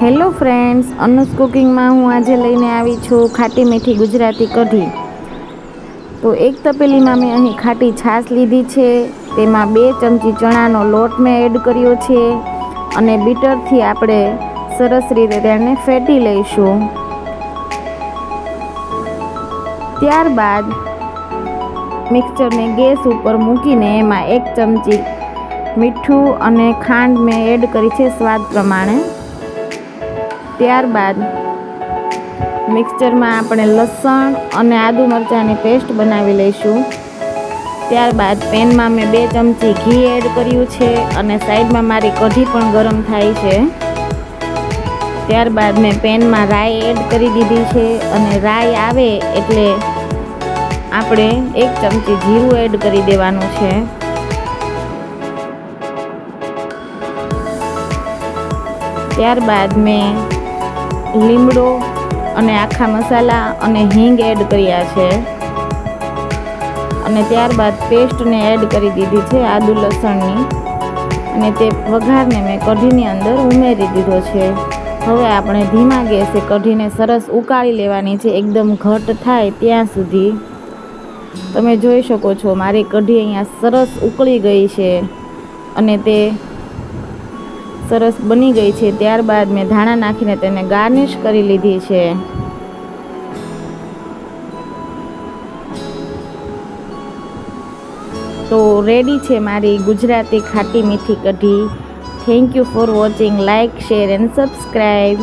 Hello friends અનુસ કુકિંગમાં હું આજે લઈને આવી છું ખાટી મીઠી ગુજરાતી કઢી. તો એક તપેલીમાં મેં અહીં ખાટી છાશ લીધી છે, તેમાં બે ચમચી ચણાનો લોટ મેં એડ કર્યો છે અને બીટરથી આપણે સરસ રીતે તેને ફેટી લઈશું. ત્યારબાદ મિક્સચરને ગેસ ઉપર મૂકીને એમાં એક ચમચી મીઠું અને ખાંડ મેં એડ કરી છે સ્વાદ પ્રમાણે. ત્યારબાદ મિક્સચરમાં આપણે લસણ અને આદુ મરચાંની પેસ્ટ બનાવી લઈશું. ત્યારબાદ પેનમાં મેં બે ચમચી ઘી એડ કર્યું છે અને સાઈડમાં મારી કઢી પણ ગરમ થાય છે. ત્યારબાદ મેં પેનમાં રાઈ એડ કરી દીધી છે અને રાઈ આવે એટલે આપણે એક ચમચી જીરું એડ કરી દેવાનું છે. ત્યારબાદ મેં લીમડો અને આખા મસાલા અને હિંગ એડ કર્યા છે. અને ત્યારબાદ પેસ્ટને એડ કરી દીધી છે આદુ લસણની. અને તે વઘારને મેં કઢીની અંદર ઉમેરી દીધો છે. હવે આપણે ધીમા ગેસે કઢીને સરસ ઉકાળી લેવાની છે. એકદમ ઘટ થાય ત્યાં સુધી. તમે જોઈ શકો છો, મારી કઢી અહીંયા સરસ ઉકળી ગઈ છે. અને તે સરસ બની ગઈ છે. ત્યારબાદ મેં ધાણા નાખીને તેને ગાર્નિશ કરી લીધી છે. તો રેડી છે મારી ગુજરાતી ખાટી મીઠી કઢી. Thank you for watching like share and subscribe